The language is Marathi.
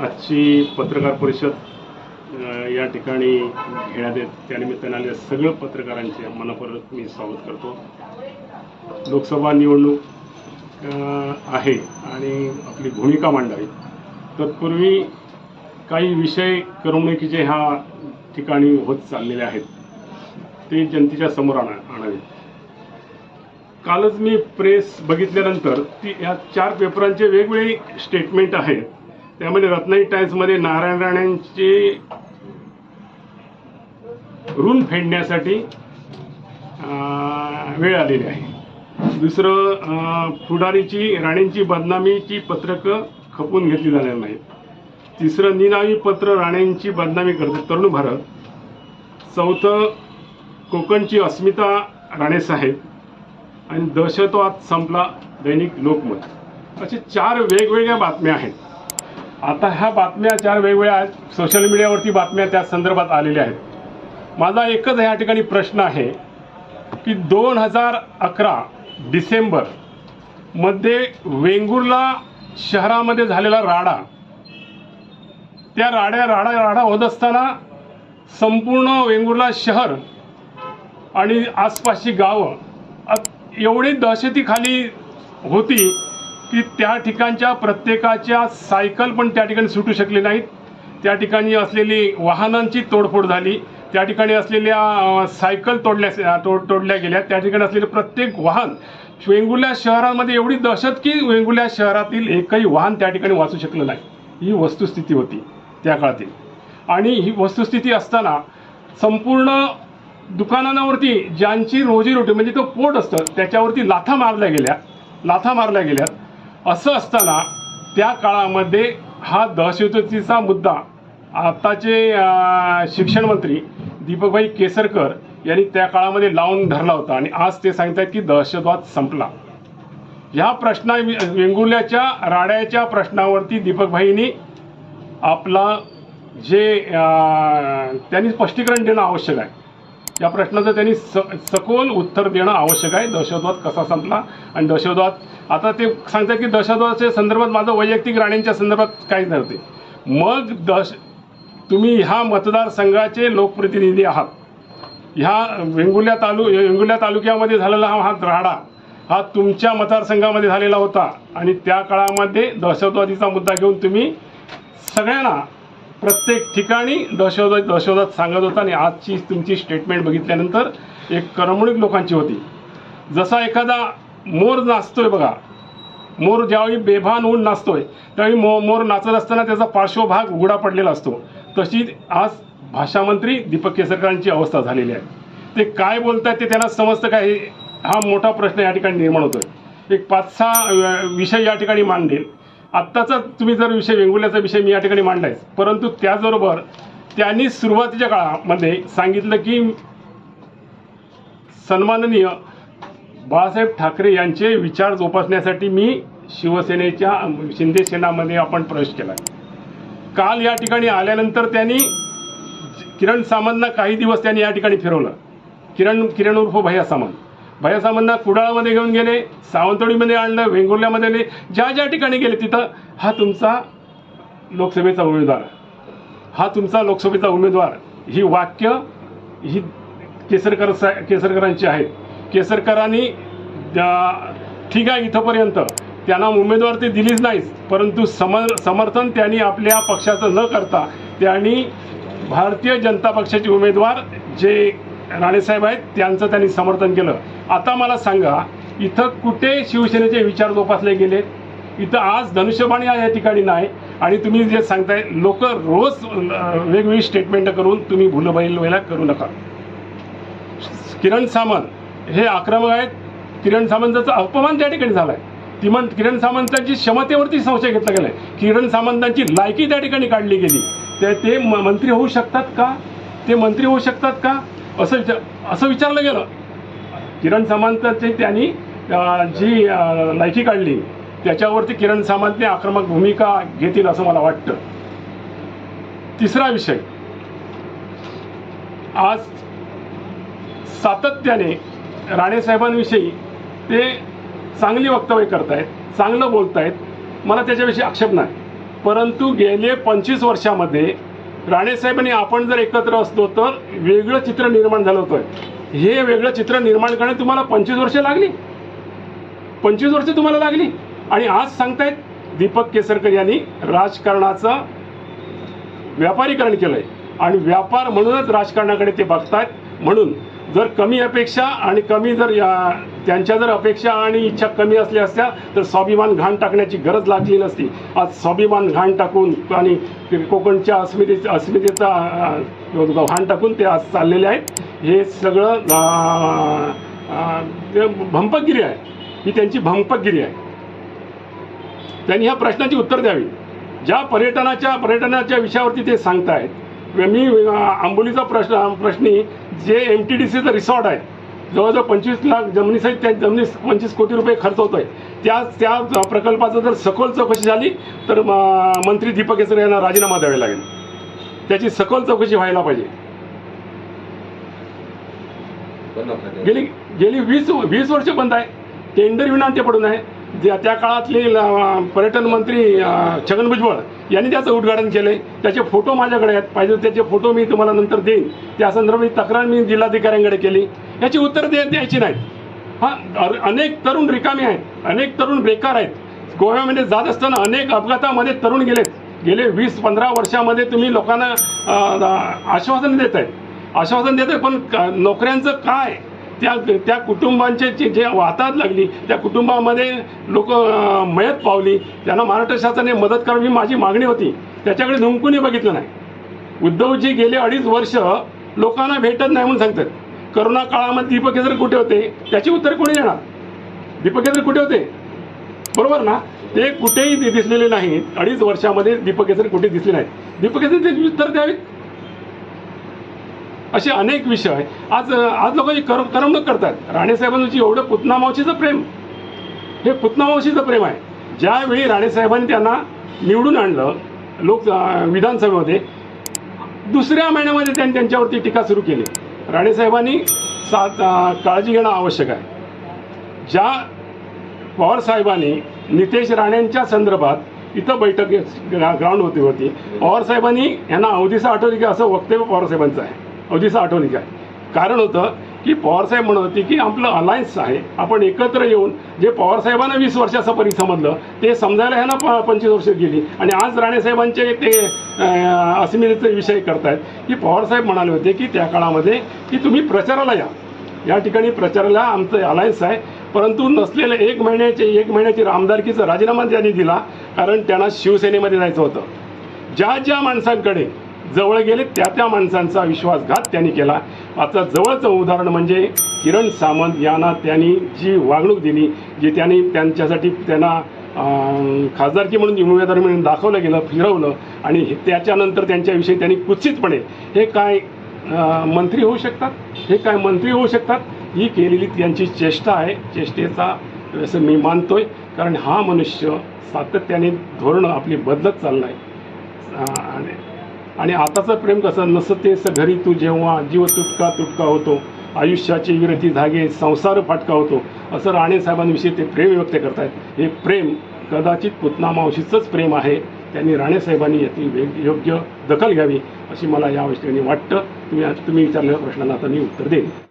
आजची पत्रकार परिषद या ठिकाणी घेण्यात येत. त्यानिमित्ताने आलेल्या सगळं पत्रकारांचे मनपूर्वक मी स्वागत करतो. लोकसभा निवडणूक आहे आणि आपली भूमिका मांडावी. तत्पूर्वी काही विषय करमणुकीचे ह्या ठिकाणी होत चाललेले आहेत ते जनतेच्या समोर आणा आणावे. कालच मी प्रेस बघितल्यानंतर ती या चार पेपरांचे वेगवेगळे स्टेटमेंट आहेत त्यामध्ये रत्नागिरी टाईम्समध्ये नारायण राणेंचे ऋण फेडण्यासाठी वेळ आलेली आहे. दुसरं फुडारीची पुढारीची राणेंची बदनामीची पत्रकं खपून घेतली जाणार नाहीत. तिसरं निनावी पत्र राणेंची बदनामी करते तरुण भारत. चौथं कोकणची अस्मिता राणेसाहेब आणि दहशतवाद संपला दैनिक लोकमत. असे चार वेगवेगळ्या बातम्या आहेत. आता ह्या बातम्या चार वेगवेगळ्या सोशल मीडियावरती बातम्या त्या संदर्भात आलेल्या आहेत. माझा एकच ह्या ठिकाणी प्रश्न आहे की दोन हजार अकरा डिसेंबरमध्ये वेंगुर्ला शहरामध्ये झालेला राडा त्या राड्या राडा राडा होत असताना संपूर्ण वेंगुर्ला शहर आणि आसपासची गावं एवढी दहशतीखाली होती की त्या ठिकाणच्या प्रत्येकाच्या सायकल पण त्या ठिकाणी सुटू शकले नाहीत. त्या ठिकाणी असलेली वाहनांची तोडफोड झाली. त्या ठिकाणी असलेल्या सायकल तोडल्या तोड तोडल्या गेल्या. त्या ठिकाणी असलेले प्रत्येक वाहन वेंगुल्या शहरामध्ये एवढी दहशत की वेंगुल्या शहरातील एकही वाहन त्या ठिकाणी वाचू शकलं नाही. ही वस्तुस्थिती होती त्या काळातील. आणि ही वस्तुस्थिती असताना संपूर्ण दुकानांवरती ज्यांची रोजीरोटी म्हणजे तो पोट असतं त्याच्यावरती लाथा मारल्या गेल्या. लाथा मारल्या गेल्यात असं असताना त्या काळामध्ये हा दहशतीचा मुद्दा आताचे शिक्षण मंत्री दीपकभाई केसरकर यांनी त्या काळामध्ये लावून धरला होता आणि आज ते सांगतात की दहशतवाद संपला. ह्या प्रश्ना वेंगुर्ल्याच्या राड्याच्या प्रश्नावरती दीपकभाईंनी आपला जे त्यांनी स्पष्टीकरण देणं आवश्यक आहे. या प्रश्नाचं त्यांनी स सखोल उत्तर देणं आवश्यक आहे. दहशतवाद कसा संपला? आणि दहशतवाद आता ते सांगतात की दहशतवादाच्या संदर्भात माझं वैयक्तिक राणेंच्या संदर्भात काहीच नव्हते. मग दहश तुम्ही ह्या मतदारसंघाचे लोकप्रतिनिधी आहात. ह्या वेंगुर्ल्या तालु वेंगुर्ल्या तालुक्यामध्ये झालेला हा हा राडा हा तुमच्या मतदारसंघामध्ये झालेला होता. आणि त्या काळामध्ये दहशतवादीचा मुद्दा घेऊन तुम्ही सगळ्यांना प्रत्येक ठिकाणी दहशतवाद दहशतवाद सांगत होता. आणि आजची तुमची स्टेटमेंट बघितल्यानंतर एक करमणूक लोकांची होती. जसा एखादा मोर नाचतोय बघा. मोर ज्यावेळी बेभान होऊन नाचतोय त्यावेळी मो मोर नाचत असताना त्याचा पार्श्वभाग उघडा पडलेला असतो. तशी आज भाषामंत्री दीपक केसरकरांची अवस्था झालेली आहे. ते काय बोलतात ते त्यांना समजतं काय हा मोठा प्रश्न या ठिकाणी निर्माण होतोय. एक पाच सहा विषय या ठिकाणी मांडेल. आत्ताचा तुम्ही जर विषय वेंगुल्याचा विषय मी या ठिकाणी मांडलायच परंतु त्याचबरोबर त्यांनी सुरुवातीच्या काळामध्ये सांगितलं की सन्माननीय बाळासाहेब ठाकरे यांचे विचार जोपासण्यासाठी मी शिवसेनेच्या शिंदे सेनामध्ये आपण प्रवेश केला. काल या ठिकाणी आल्यानंतर त्यांनी किरण सामंतना काही दिवस त्यांनी या ठिकाणी फिरवलं. किरण किरण उर्फ भैया सामंत. भैया सामंतना कुडाळमध्ये घेऊन गेले सावंतवाडीमध्ये आणलं वेंगुर्ल्यामध्ये आले ज्या ज्या ठिकाणी गेले तिथं हा तुमचा लोकसभेचा उमेदवार. हा तुमचा लोकसभेचा उमेदवार. ही वाक्य ही केसरकर सा केसरकरांची आहेत. केसरकरांनी ठीक आहे इथंपर्यंत. त्यांना उमेदवार ते दिलीच नाहीच परंतु समर समर्थन त्यांनी आपल्या पक्षाचं न करता त्यांनी भारतीय जनता पक्षाचे उमेदवार जे राणेसाहेब आहेत त्यांचं त्यांनी समर्थन केलं. आता मला सांगा इथं कुठे शिवसेनेचे विचार जोपासले गेले इथं आज धनुष्यबाणी या ठिकाणी नाही. आणि तुम्ही जे सांगताय लोक रोज वेगवेगळी स्टेटमेंट करून तुम्ही भुलबैल व्हायला करू नका. किरण सामंत हे आक्रमक आहेत. किरण सामंतांचा अपमान त्या ठिकाणी झालाय. ती म्हण किरण सामंतांची क्षमतेवरती संशय घेतला गेलाय. किरण सामंतांची लायकी त्या ठिकाणी काढली गेली. ते ते मंत्री होऊ शकतात का? ते मंत्री होऊ शकतात का? असं विचार असं विचारलं गेलं. किरण सामंतांची त्यांनी जी लायकी काढली त्याच्यावरती किरण सामंतने आक्रमक भूमिका घेतील असं मला वाटतं. तिसरा विषय. आज सातत्याने राणेसाहेबांविषयी ते चांगली वक्तव्य करतायत चांगलं बोलतायत. मला त्याच्याविषयी आक्षेप नाही. परंतु गेले पंचवीस वर्षामध्ये राणेसाहेबांनी आपण जर एकत्र असतो तर वेगळं चित्र निर्माण झालं होतं. हे वेगळं चित्र निर्माण करण्यात तुम्हाला पंचवीस वर्ष लागली. पंचवीस वर्ष तुम्हाला लागली. आणि आज सांगतायत दीपक केसरकर यांनी राजकारणाचं व्यापारीकरण केलंय. आणि व्यापार म्हणूनच राजकारणाकडे ते बघतायत. म्हणून जर कमी अपेक्षा आणि कमी जर या त्यांच्या जर अपेक्षा आणि इच्छा कमी असल्या असत्या तर स्वाभिमान घाण टाकण्याची गरज लागली नसती. आज स्वाभिमान घाण टाकून आणि कोकणच्या अस्मितेचा अस्मितेचा घाण टाकून ते आज चाललेले आहेत. हे सगळं भंपकगिरी आहे. ही त्यांची भंपकगिरी आहे. त्यांनी ह्या प्रश्नाची उत्तर द्यावी. ज्या पर्यटनाच्या पर्यटनाच्या विषयावरती ते सांगतायत मी आंबोलीचा प्रश्न प्रश्नी जे एम टी डी सीचं रिसॉर्ट आहे जवळजवळ पंचवीस लाख जमिनीसहित त्या जमिनी पंचवीस कोटी रुपये खर्च होतो आहे त्या त्या प्रकल्पाचं जर सखोल चौकशी झाली तर मंत्री दीपक केसर यांना राजीनामा द्यावा लागेल. त्याची सखोल चौकशी व्हायला पाहिजे. गेली गेली वीस वीस वर्ष बंद आहे. टेंडर विना ते पडून आहे. ज्या त्या काळातले पर्यटन मंत्री छगन भुजबळ यांनी त्याचं उद्घाटन केलंय. त्याचे फोटो माझ्याकडे आहेत. पाहिजे त्याचे फोटो मी तुम्हाला नंतर देईन. त्या संदर्भात तक्रार मी जिल्हाधिकाऱ्यांकडे केली. याची उत्तर दे द्यायची नाहीत. हां अनेक तरुण रिकामे आहेत. अनेक तरुण बेकार आहेत. गोव्यामध्ये जात असताना अनेक अपघातामध्ये तरुण गेलेत. गेले वीस पंधरा वर्षामध्ये तुम्ही लोकांना आश्वासन देत आहेत आश्वासन देत आहे पण क- नोकऱ्यांचं काय? त्या त्या कुटुंबांचे जे जे वाताहत लागली त्या कुटुंबामध्ये लोक मयत पावली. त्यांना महाराष्ट्र शासनाने मदत करावी ही माझी मागणी होती. त्याच्याकडे धुंकूनही बघितलं नाही. उद्धवजी गेले अडीच वर्ष लोकांना भेटत नाही म्हणून सांगतात. करोना काळामध्ये दीपक केसर कुठे होते? त्याची उत्तर कोणी देणार? दीपक केसर कुठे होते? बरोबर ना? ते कुठेही दिसलेले नाहीत. अडीच वर्षामध्ये दीपक केसर कुठे दिसले नाहीत. दीपक केसर ते उत्तर द्यावीत? असे अनेक विषय. आज आज लोकांची कर करमणूक करतात. राणेसाहेबांची एवढं पुतनामावशीचं प्रेम. हे पुतनामावशीचं प्रेम आहे. ज्यावेळी राणेसाहेबांनी त्यांना निवडून आणलं लोक विधानसभेमध्ये दुसऱ्या महिन्यामध्ये त्यांनी त्यांच्यावरती टीका सुरू केली. राणेसाहेबांनी सात काळजी घेणं आवश्यक आहे. ज्या पवारसाहेबांनी नितेश राणेंच्या संदर्भात इथं बैठक ग्राउंड होती होती. पवारसाहेबांनी यांना अवधीसा आठवली की असं वक्तव्य पवारसाहेबांचं आहे. अवधीसा आठवणी आहे कारण होतं की पवारसाहेब म्हणत होती की आपलं अलायन्स आहे आपण एकत्र येऊन जे पवारसाहेबांना वीस वर्षाचं परी समजलं ते समजायला ह्यांना प पंचवीस वर्ष गेली. आणि आज राणेसाहेबांचे ते अस्मितेचे विषय करतायत की पवारसाहेब म्हणाले होते की त्या काळामध्ये की तुम्ही प्रचाराला या. या ठिकाणी प्रचाराला आमचं अलायन्स आहे. परंतु नसलेलं एक महिन्याचे एक महिन्याची आमदारकीचा राजीनामा त्यांनी दिला कारण त्यांना शिवसेनेमध्ये जायचं होतं. ज्या ज्या माणसांकडे जवळ गेले त्या त्या माणसांचा विश्वासघात त्यांनी केला. आता जवळचं उदाहरण म्हणजे किरण सामंत यांना त्यांनी जी वागणूक दिली जी त्यांनी त्यांच्यासाठी त्यांना खासदारकी म्हणून उमेदवार म्हणून दाखवलं गेलं फिरवलं आणि हे- त्याच्यानंतर त्यांच्याविषयी त्यांनी कुत्सितपणे हे काय मंत्री होऊ शकतात? हे काय मंत्री होऊ शकतात? ही केलेली त्यांची चेष्टा आहे. चेष्टेचा असं मी मानतोय कारण हा मनुष्य सातत्याने धोरणं आपली बदलत चाललं आहे आणि आणि आताचं प्रेम कसं नसं ते घरी तू जेव्हा जीव तुटका तुटका होतो आयुष्याचे विरती धागे संसार फाटका होतो असं राणेसाहेबांविषयी ते प्रेम व्यक्त करतायत. हे प्रेम कदाचित पुतना मावशीचंच प्रेम आहे. त्यांनी राणेसाहेबांनी याची वेग योग्य दखल घ्यावी अशी मला या ठिकाणी वाटतं तुम्ही तुम्ही विचारलेल्या प्रश्नाला आता मी उत्तर देईन.